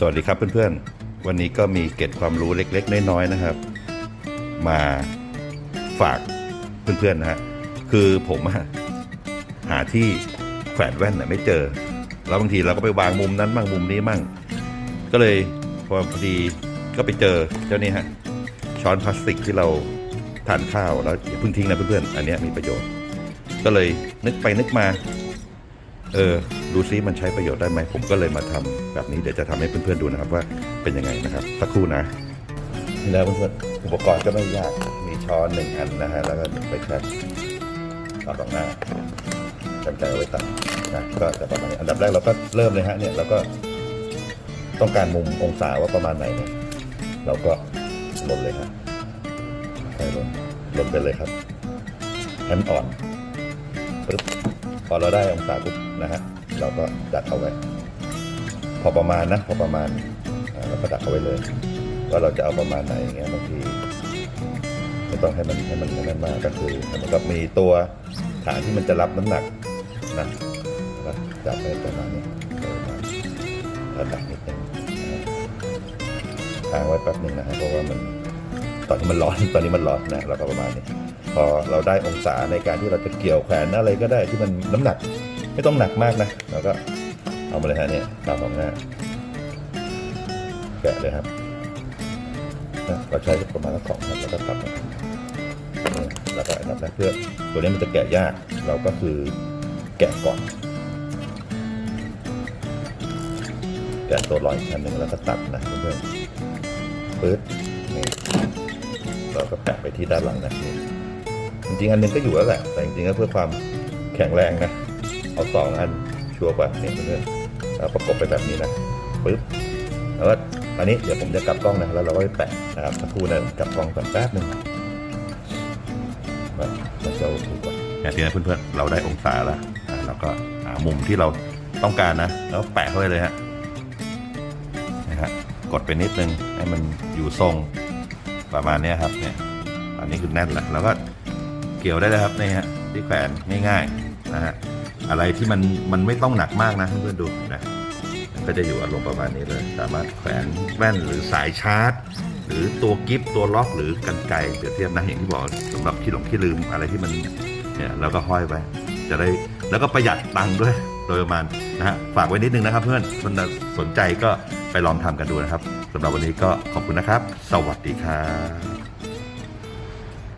สวัสดีครับเพื่อนๆ วันนี้ก็มีเกร็ดความรู้เล็กๆ น้อยๆนะครับ มาฝากเพื่อนๆนะฮะคือผมหาที่แขวนแว่นน่ะไม่เจอ แล้วบางทีเราก็ไปวางมุมนั้นบ้างมุมนี้บ้างก็เลยพอพอดีก็ไปเจอเจ้านี่ฮะช้อนพลาสติกที่เราทานข้าวแล้วอย่าเพิ่งทิ้งนะเพื่อนๆอันนี้มีประโยชน์ ก็เลยนึกไปนึกมา เออดูซิมันใช้ประโยชน์ได้ไหมผมก็เลยมาทำแบบนี้เดี๋ยวจะทำให้เพื่อนๆดูนะครับว่าเป็นยังไงนะครับสักครู่นะแล้วเพื่อนๆอุปกรณ์ก็ไม่ยากมีช้อนหนึ่งอันนะฮะแล้วก็หนึ่งไปแคบตัดตรงหน้ากันไกเอาไว้ตัดนะก็จะประมาณนี้อันดับแรกเราก็เริ่มเลยฮะเนี่ยแล้วก็ต้องการมุมองศาว่าประมาณไหนเนี่ยเราก็ลดเลยครับลดลดไปเลยครับให้มันอ่อนปึ๊บ พอเราได้องศาปุ๊บนะฮะเราก็ดัดเอาไว้ พอประมาณนะพอประมาณเราก็ดัดเอาไว้เลยว่าเราจะเอาประมาณไหนอย่างเงี้ยบางทีไม่ต้องให้มันให้มันนั่นมากก็คือมือนกับมีตัวฐานที่มันจะรับน้ำหนักนะจับไปประมาณนี้ระมาณระดับนิดนึงค้างไว้แป๊บนึงนะฮะเพราะว่ามัน ตอนนี้มันร้อนตอนนี้มันร้อนนะเราก็ประมาณนี้พอเราได้องศาในการที่เราจะเกี่ยวแขวนอะไรก็ได้ที่มันน้ำหนักไม่ต้องหนักมากนะเราก็เอามาเลยฮะเนี่ยตามของหน้าแกะเลยครับนะเราใช้ประมาณสองครับแล้วก็ตัดเนี่ยแล้วก็อันดับแรกเพื่อตัวนี้มันจะแกะยากเราก็คือแกะก่อนแกะตัวรอยอีกชั้นหนึ่งแล้วก็ตัดนะเพื่อนๆปึ๊ด เราก็แปะไปที่ด้านหลังนะนี่จริงๆอันหนึงก็อยู่แล้วแหละ แต่จริงๆก็เพื่อความแข็งแรงนะ เอาสองอันชัวร์กว่าเนี่ยเพื่อนๆแล้วประกบไปแบบนี้นะปึ๊บแล้วก็อันนี้เดี๋ยวผมจะกลับกล้องนะแล้วเราก็ไปแปะนะครับสักครู่นะกลับกล้องก่อนแป๊บหนึ่งมามันจะโอเคกว่าอย่างที่นะเพื่อนๆเราได้องศาแล้วเราก็หามุมที่เราต้องการนะ แล้วแปะเข้าไปเลยฮะนะฮะกดไปนิดนึงให้มันอยู่ทรง ประมาณนี้ครับเนี่ยอันนี้คือแน่นแล้วแล้วก็เกี่ยวได้เลยครับนี่ฮะที่แขวนง่ายๆนะฮะอะไรที่มันมันไม่ต้องหนักมากนะเพื่อนๆดูนะก็จะอยู่อารมณ์ประมาณนี้เลย สามารถแขวนแว่นหรือสายชาร์จ หรือตัวกิฟต์ตัวล็อกหรือกันไกเปรียบเทียบนะอย่างที่บอกสำหรับที่หลงที่ลืมอะไรที่มันเนี่ยเราก็ห้อยไปจะได้แล้วก็ประหยัดตังค์ด้วย โดยประมาณนะฮะฝากไว้นิดนึงนะครับ เพื่อนคนสนใจก็ไปลองทำกันดูนะครับสำหรับวันนี้ก็ขอบคุณนะครับ สวัสดีครับ